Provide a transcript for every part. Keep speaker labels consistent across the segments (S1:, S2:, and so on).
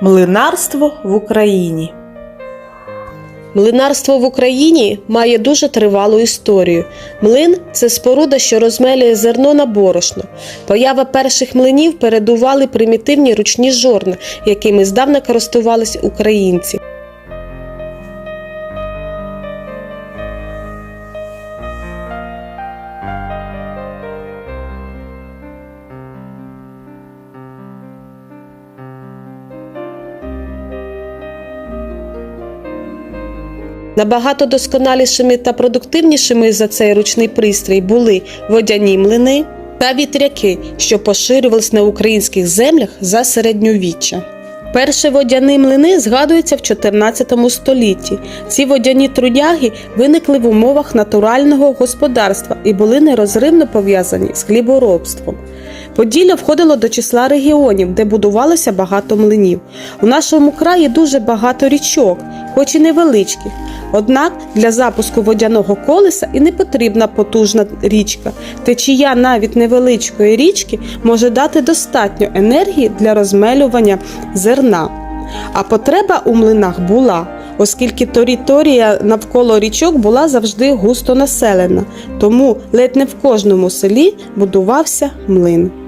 S1: Млинарство в Україні.
S2: Млинарство в Україні має дуже тривалу історію. Млин це споруда, що розмелює зерно на борошно. Поява перших млинів передували примітивні ручні жорна, якими здавна користувались українці. Набагато досконалішими та продуктивнішими за цей ручний пристрій були водяні млини та вітряки, що поширювались на українських землях за середньовіччя. Перші водяні млини згадуються в 14 столітті. Ці водяні трудяги виникли в умовах натурального господарства і були нерозривно пов'язані з хліборобством. Поділля входило до числа регіонів, де будувалося багато млинів. У нашому краї дуже багато річок, хоч і невеличких. Однак для запуску водяного колеса і не потрібна потужна річка. Течія навіть невеличкої річки може дати достатньо енергії для розмелювання зерна. А потреба у млинах була, оскільки територія навколо річок була завжди густо населена, тому ледь не в кожному селі будувався млин.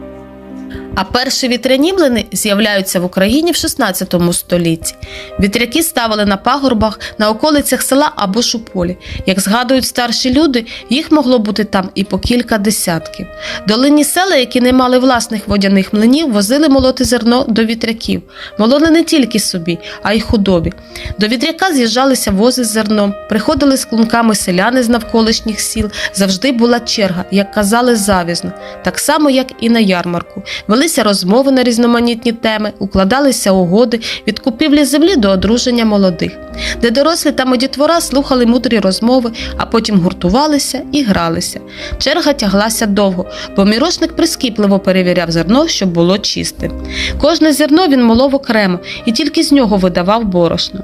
S2: А перші вітряні млини з'являються в Україні в 16 столітті. Вітряки ставили на пагорбах на околицях села або ж у полі. Як згадують старші люди, їх могло бути там і по кілька десятків. Долинні села, які не мали власних водяних млинів, возили молоти зерно до вітряків. Мололи не тільки собі, а й худобі. До вітряка з'їжджалися вози з зерном, приходили з клунками селяни з навколишніх сіл. Завжди була черга, як казали, завізно, так само, як і на ярмарку. Велися розмови на різноманітні теми, укладалися угоди від купівлі землі до одруження молодих, де дорослі та дітвора слухали мудрі розмови, а потім гуртувалися і гралися. Черга тяглася довго, бо мірошник прискіпливо перевіряв зерно, щоб було чисте. Кожне зерно він молов окремо і тільки з нього видавав борошно.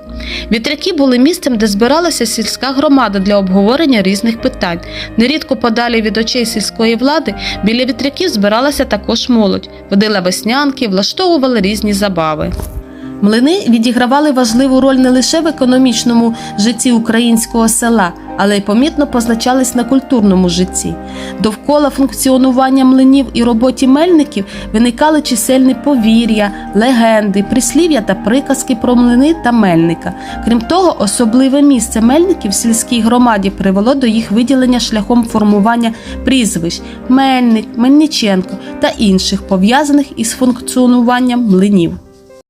S2: Вітряки були місцем, де збиралася сільська громада для обговорення різних питань. Нерідко подалі від очей сільської влади біля вітряків збиралася також молодь, водила веснянки, влаштовували різні забави. Млини відігравали важливу роль не лише в економічному житті українського села, але й помітно позначались на культурному житті. Довкола функціонування млинів і роботі мельників виникали чисельні повір'я, легенди, прислів'я та приказки про млини та мельника. Крім того, особливе місце мельників в сільській громаді привело до їх виділення шляхом формування прізвищ Мельник, Мельниченко та інших пов'язаних із функціонуванням млинів.